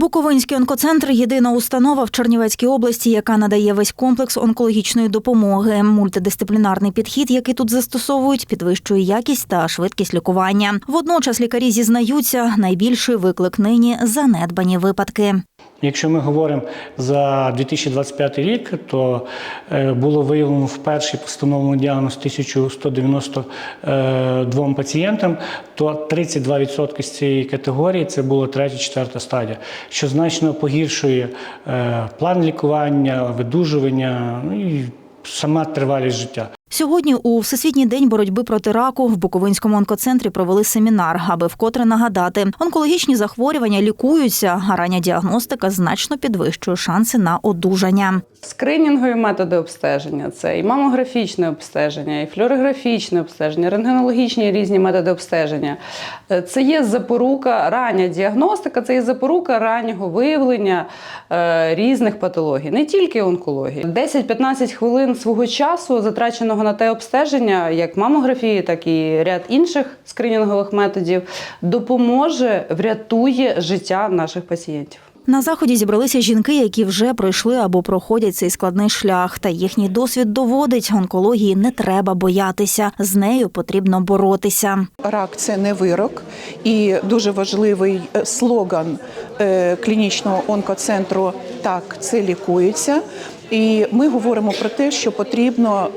Буковинський онкоцентр єдина установа в Чернівецькій області, яка надає весь комплекс онкологічної допомоги. Мультидисциплінарний підхід, який тут застосовують, підвищує якість та швидкість лікування. Водночас лікарі зізнаються, найбільший виклик нині занедбані випадки. Якщо ми говоримо за 2025 рік, то е, було виявлено вперше постановлений діагноз 1192 пацієнтам, то 32% з цієї категорії це третя, четверта стадія, що значно погіршує е, план лікування, видужування ну і сама тривалість життя. Сьогодні у Всесвітній день боротьби проти раку в Буковинському онкоцентрі провели семінар, аби вкотре нагадати, онкологічні захворювання лікуються, а рання діагностика значно підвищує шанси на одужання. Скринінгові методи обстеження це і мамографічне обстеження, і флюорографічне обстеження, рентгенологічні різні методи обстеження. Е, Це є запорука, рання діагностика, це є запорука раннього виявлення е, різних патологій, не тільки онкології. 10-15 хвилин свого часу, затраченого на те обстеження, як мамографії, так і ряд інших скринінгових методів, допоможе, врятує життя наших пацієнтів. На заході зібралися жінки, які вже пройшли або проходять цей складний шлях. Та їхній досвід доводить, онкології не треба боятися. З нею потрібно боротися. Рак це не вирок, і дуже важливий е, слоган е, клінічного онкоцентру так, це лікується. І ми говоримо про те, що потрібно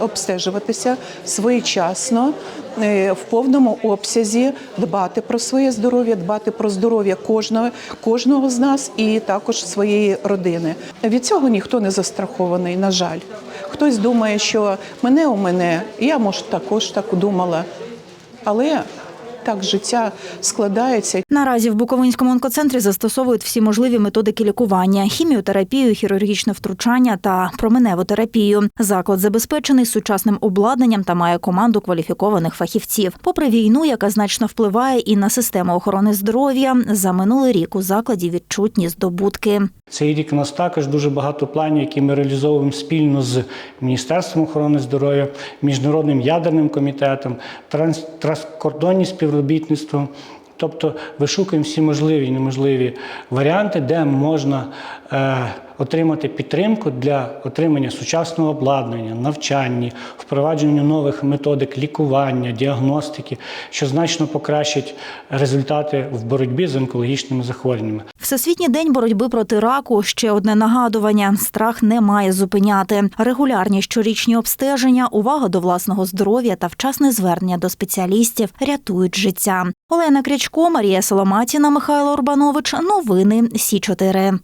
обстежуватися своєчасно е, в повному обсязі, дбати про своє здоров'я, дбати про здоров'я кожного, кожного з нас і також своєї родини. Від цього ніхто не застрахований, на жаль. Хтось думає, що мене у мене, я може також так думала. Але так життя складається. Наразі в Буковинському онкоцентрі застосовують всі можливі методики лікування: хіміотерапію, хірургічне втручання та променеву терапію. Заклад забезпечений сучасним обладнанням та має команду кваліфікованих фахівців. Попри війну, яка значно впливає і на систему охорони здоров'я, за минулий рік у закладі відчутні здобутки. Цей рік у нас також дуже багато планів, які ми реалізовуємо спільно з Міністерством охорони здоров'я, Міжнародним ядерним комітетом, транс- транскордонні співробітництво. Тобто вишукуємо всі можливі і неможливі варіанти, де можна е, отримати підтримку для отримання сучасного обладнання, навчання, впровадження нових методик лікування, діагностики, що значно покращить результати в боротьбі з онкологічними захворюваннями. Всесвітній день боротьби проти раку ще одне нагадування: страх не має зупиняти. Регулярні щорічні обстеження, увага до власного здоров'я та вчасне звернення до спеціалістів рятують життя. Олена Крячко, Марія Соломатіна, Михайло Урбанович. Новини Сі 4